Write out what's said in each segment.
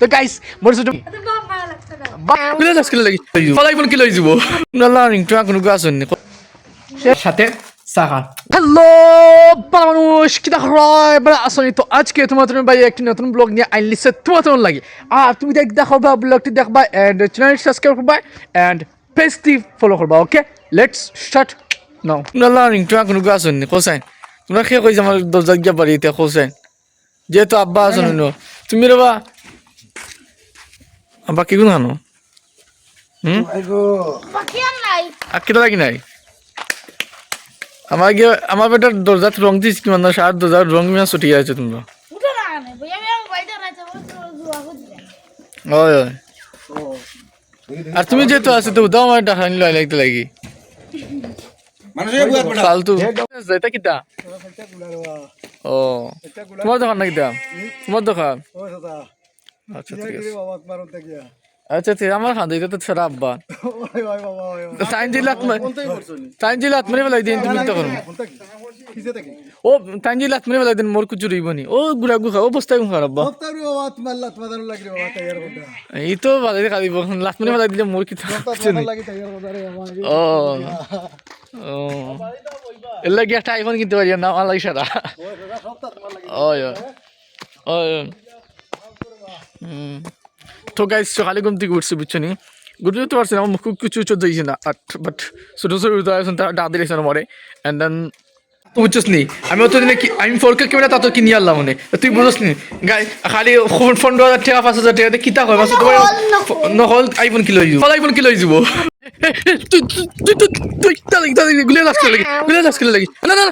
তো গাইস মোর ছোট কিলো দশ কিলো লাগি কিলো যাব নালা রিংটো কোনো গাছ নি? সাথে সাহা হ্যালো মানুষ কি দেখো এবার আসনি তো আজকে তোমার ভাই একটি নতুন ব্লগ নিয়ে তোমার তোমার লাগে? আর তুমি দেখ দেখো বা ব্লগটি দেখবা এন্ড চ্যানেল সাবস্ক্রাইব করবা এন্ড পেজটি ফলো করবা ওকে লেটস স্টার্ট নাও নালা রিংটো কোনো গাছ নি? কোসাই তোমরা খেয়ে কইছ আমার দরজা গিয়া বাড়ি এতিয়া কোসাই যেহেতু আব্বা আসনি ন তুমি রবা আব্বা কি গুণ আনো। হুম? আর লাগি নাই? আমার গিয়ে আমার বেটার দরজাত রং দিস কিমান না সার দরজার রং কিমান ছুটি আছে তোমরা। ওই ওই আর তুমি যেহেতু আছে তো দাও আমার টাকা নিলে লাগতে লাগি। ফালতু। ও। তোমার দোকান নাকি দাম তোমার দোকান? আচ্ছা আচ্ছা ঠিক আমার খান দিতে তো মানে টাইম জিলাত মানে বলাই দিন তুমি তো করুন ও টাইম জিলাত মানে বলাই গুড়া গুখা ও বস্তায় গুখা আব্বা। বস্তায় ও আত মাল লাত মাদার বলাই দিলে মোর কি ও। ও। এর লাগি একটা কিনতে পারি না তো গাইজ সকালে ঘুম থেকে উঠছে বুঝছ নি ঘুরতে পারছি না আমার মুখ কিছু উচ্চ দিয়েছে না বাট ছোটো ছোটো উঠতে পারছেন তার ডাক দিয়েছে মরে অ্যান্ড দেন বুঝছিস নি আমি অত দিনে কি আমি ফোরকে কেমন তা তো কিনি আনলাম মনে তুই বুঝছিস নি গাই খালি পনেরো হাজার টাকা পাঁচ হাজার টাকা কিতা হয় পাঁচ তোমার নহল আইফোন কিলো যাব ফল আইফোন কিলো যাব তুই তুই তুই তুই গুলে লাস করে লাগি গুলে লাস করে লাগি না না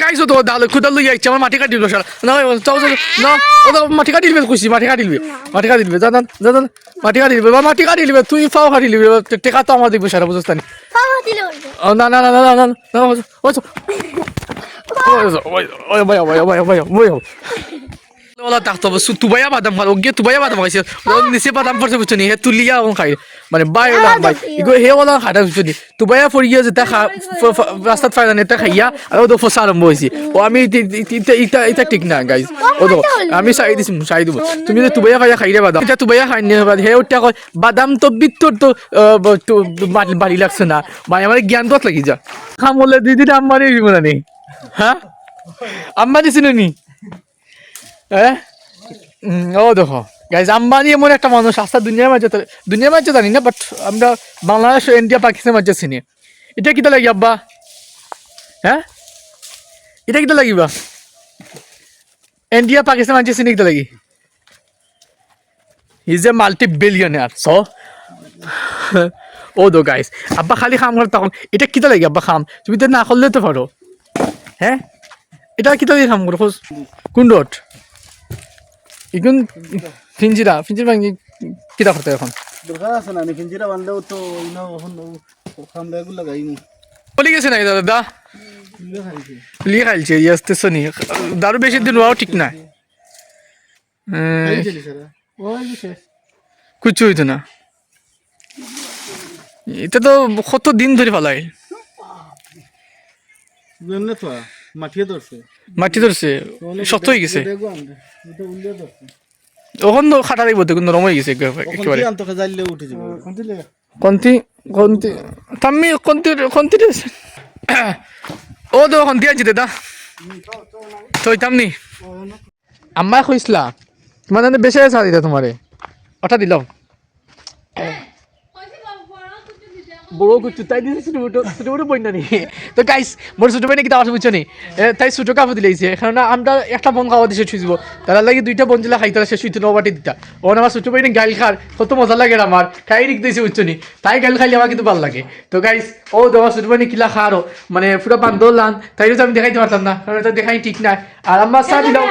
গাইছো তো দাল খুদাল লই আইছে আমার মাটি কাটি দিল শালা না চাও না ও তো মাটি কাটি দিবে খুশি মাটি কাটি দিবে মাটি কাটি দিবে জানান জানান মাটি কাটি দিবে বা মাটি কাটি দিবে তুই ফাও কাটি দিবে টেকা তো আমার দিবে সারা বুঝস্তানি না না না না না না না ও তো ও তো ও ভাই ভাই ভাই ভাই ভাই ওলা তাক তো সু তুবাইয়া বাদাম খাল ওগে তুবাইয়া বাদাম খাইছে। ও নিচে বাদাম পড়ছে বুঝছ নি হে তুলিয়া ওন খাই। মানে বাই ওলা বাই। ইগো হে ওলা খাটা বুঝছ নি তুবাইয়া ফরিয়া যেটা খা ফাইলা নেতা খাইয়া আর ও তো ফসা আরম্ভ হইছে ও আমি ইটা ইটা ইটা ঠিক না গাইস ও তো আমি চাই দিছি চাই দিব। তুমি যে তুবাইয়া খাইয়া খাইরে বাদাম এটা তুবাইয়া খাই নি হে ওটা কয় বাদাম তো বিত্তর তো বাড়ি লাগছে না। মানে আমার জ্ঞান তো লাগি যা। খাম বলে দিদি আম্মারে দিব না নি হ্যাঁ আম্মা দিছিল নি হ্যাঁ ও দেখো। গাইজ আম্বানি এমন একটা মানুষ আস্থা দুনিয়ার মাঝে দুনিয়ার মাঝে জানি না বাট আমরা বাংলাদেশ ও ইন্ডিয়া, পাকিস্তানের মাঝে চিনি। এটা কিটা লাগি আব্বা? হ্যাঁ? এটা কিটা লাগিবা ইন্ডিয়া পাকিস্তান মাঝে চিনি কিটা লাগি ইজ এ মাল্টি বিলিয়নার স ও দো গাইস আব্বা খালি খাম করে তখন। এটা কিটা লাগি আব্বা, খাম? তুমি তো না করলে তো পারো। হ্যাঁ? এটা কিটা দিয়ে খাম করো কোন রোড ইগুন ফিঞ্জিরা ফিঞ্জির ভাঙি কিতা করতে এখন? দরকার আছে না নিখিঞ্জিরা বান্ধেও তো বলে গেছে নাই দাদা? লিয়ে খাইছে। ইয়াস্তে শনি দারু বেশি দিন হওয়াও ঠিক না কুচু হইতো না। এটা তো কত দিন ধরে ফেলাই এমনি ধরছে। মাটি ধরছে? শক্ত হয়ে গেছে? ওখান তো খাটা লাগবে তো নরম হয়ে গেছে একেবারে যাবে। কোনটিলে কন্তি কন্তি তাম্মি কন্তি কন্তি ও তো কন্তি আনছি দাদা থইতাম নি আম্মা কইসলা তোমার জানে বেশি আছে দিতা তোমারে। ওটা দিলাম বড় কুচু তাই দিয়েছে ছোট ছোট ছোট বইনা নি তো গাইস মোর ছোট বইনা কি তার বুঝছ নি? তাই ছোট কাপড় দিলেছে কারণ আমরা একটা বন খাওয়া দিছে ছুঁজবো তারা লাগে দুইটা বন দিলে খাইতে সে শুইতে নবাটি দিতা। ও আমার ছোট বইনা গাইল খার কত মজা লাগে রে আমার খাই রিক দিয়েছে বুঝছ নি? তাই গাইল খাইলে আমার কিন্তু ভালো লাগে। তো গাইস ও তোমার ছোট বইনা কিলা খারো মানে পুরো বান্ধব লান তাই তো আমি দেখাইতে পারতাম না কারণ এটা দেখাই ঠিক না আর আমার চা দিলাম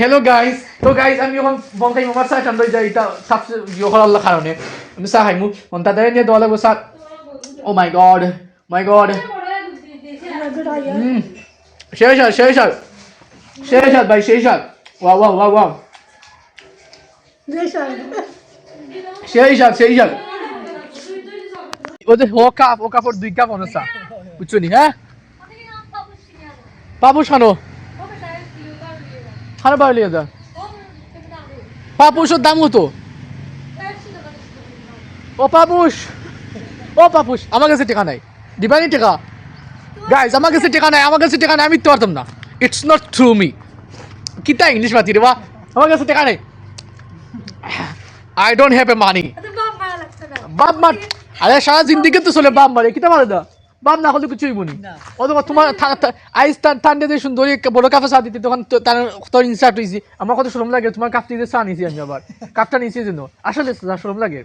হ্যালো গাইস তো গাইস আমি এখন বন খাই আমার চা ঠান্ডা যায় এটা সাপ ইয়ে করার কারণে আমি চা খাইমু। তাদের নিয়ে দেওয়া লাগবো চা Oh my god. My god. Mm. শেষ আর শেষ আর শেষ আর ভাই শেষ আর ওয়াও ওয়াও ওয়াও ওয়াও শেষ আর শেষ আর ওদের ও কাপ ও কাপড় দুই কাপ অনসা বুঝছ নি হ্যাঁ? পাবো শানো খানো পারলি এটা পাপুসের দাম কত ও পাপুস ও পাপুস আমার কাছে টাকা নাই। দিবানি টাকা। গাইজ আমার কাছে টাকা নাই আমার কাছে টাকা নাই আমি তো পারতাম না। ইটস নট থ্রু মি কিতা ইংলিশ মাতি রে বা? আমার কাছে টাকা নেই। I don't have a money বাপ মার আরে সারা জিন্দিগি তো চলে বাপ মারে কিতা মারে দা? বাপ না হলে কিছুই বনি ও তো তোমার আইস ঠান্ডা দিয়ে সুন্দরী বড় কাপে চা দিতে তখন তার তোর ইনসার্ট হয়েছি আমার কত শরম লাগে তোমার কাপটি দিয়ে চা নিছি আমি আবার। কাপটা নিছি জন্য আসলে যা শরম লাগে।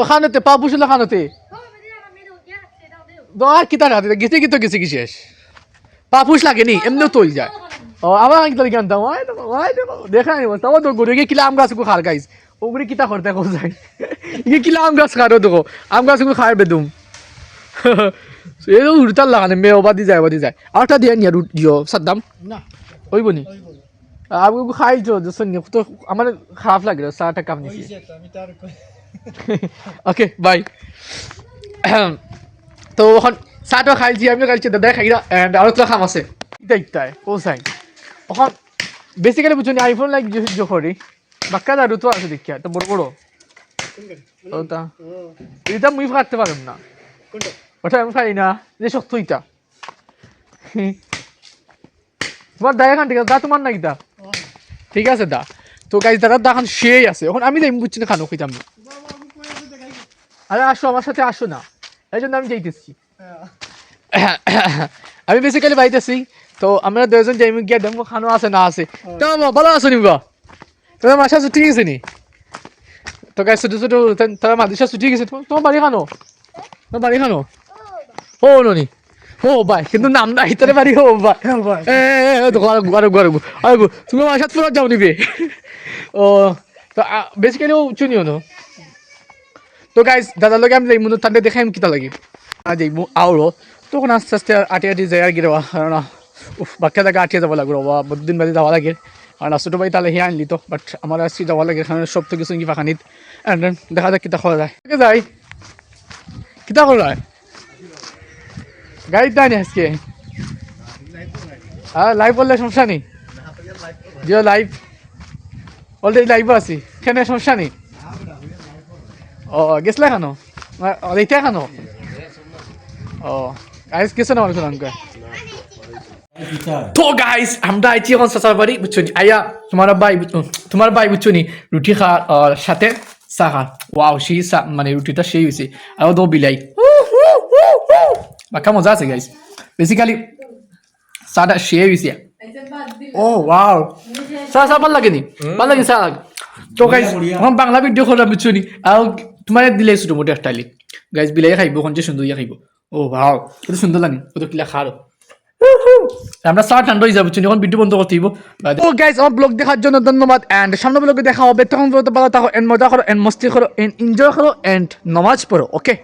তো খানোতে পা বুঝলো খানোতে আর কিতা রাতে গেছে কি তো গেছে কি শেষ পাপুস লাগেনি এমনিও তৈল যায় ও আমার আঙ্কিল জানতাম ওই দেখো দেখো দেখা নাই বলতাম তো গরু গিয়ে কিলা আম গাছ কো খার গাইস ওগুলি কিতা করতে কো যায় ইয়ে কিলা আম গাছ খারো দেখো আম গাছ কো খার বেদুম এই তো উড়তাল লাগানে মে ওবাদি যায় ওবাদি যায় আরটা দিয়ে নিয়া দিও সাদ্দাম না ওই বনি আমি খাইছো আমার খারাপ লাগে চাটা কাপ নিছি ওকে বাই তো এখন চাহটো খাইছি আমিও খাইছি দাদাই খাই এণ্ড আৰু তো খাম আছে। ইটা ইটাই ও চাই এখন বেসিক্যালি বুঝছ আইফোন লাইক জোখরি বাক্কা দাদু তো আছে দেখিয়া তো বড় বড়। ও তা। ও এটা মুই কাটতে পারলাম না। ওটা আমি পারি না যে শক্ত ইটা তোমার দায় এখান ঠিক আছে দা তোমার না ইটা ঠিক আছে দা। তো গাইজ দাদা দা এখন সেই আছে। এখন আমি যাই বুঝছি না খানো খাইতাম না আরে আসো আমার সাথে আসো না। এই জন্য আমি যাইতেছি। আমি বেসিক্যালি বাইতেছি তো আমরা দুজন যাই গিয়ে দেখব খানো আছে না আছে। তো ভালো আছো নি গো তোমার মাসা ছুটি গেছে নি? তো গাই ছোটো ছোটো তারা মাদিসা ছুটি গেছে তোমার তোমার বাড়ি খানো? তোমার বাড়ি খানো? ও ননি ও ভাই কিন্তু নাম না হিতারে বাড়ি ও ভাই। তুমি আমার সাথে ফেরত যাও নিবে। ও তো বেসিক্যালি ও চুনিও না। তো গাইজ দাদার লগে আমি যাইমু তাদের দেখাইম কিতা লাগে। আর যাইমু আওরো তখন আস্তে আস্তে আটি আটি যাই আর কি রেবা কারণ উফ বাক্যা জায়গা আটিয়ে যাব লাগবে রবা বহুদিন বাদে যাওয়া লাগে। কারণ ছোটো ভাই তাহলে হিয়া আনলি তো বাট আমার আজকে যাওয়া লাগে কারণ সব তো কিছু কিবা খানিত। দেখা যাক কিতা করা যায়। যাই। কিতা করা যায়? গাড়ির দানি আজকে? হ্যাঁ লাইভ বললে সমস্যা নেই জিও লাইভ অলরেডি লাইভ আছি। কেনে, সমস্যা নেই ও গেছলা খানো এতিয়া খানো ও গাইস গেছে না মানুষ অঙ্ক তো গাইস আমরা আইছি এখন সাসার বাড়ি বুঝছ নি? আয়া তোমার ভাই তোমার ভাই বুঝছ নি রুটি খা আর সাথে চা খা ওয়াও সেই মানে রুটিটা সেই হয়েছে আর দো বিলাই বাক্কা মজা আছে গাইস বেসিক্যালি চাটা সেই হয়েছে ও ওয়াও চা চা ভালো লাগে নি ভালো লাগে চা তো গাইস এখন বাংলা ভিডিও করা বুঝছ নি আর তোমার দিলে ছোটো মোটো একটা গাছ বিলাই খাইব যে সুন্দর ইয়া খাইব। ও ভাও কত সুন্দর লাগে কত কিলা খারো আমরা সার ঠান্ডা হয়ে যাব এখন ভিডিও বন্ধ করতে দিব ও গাইস আমার ব্লগ দেখার জন্য ধন্যবাদ। এন্ড সামনে ব্লগে দেখা হবে তখন বলতে পারো তখন এন্ড মজা করো এন্ড মস্তি করো এন্ড এনজয় করো এন্ড নমাজ পড়ো ওকে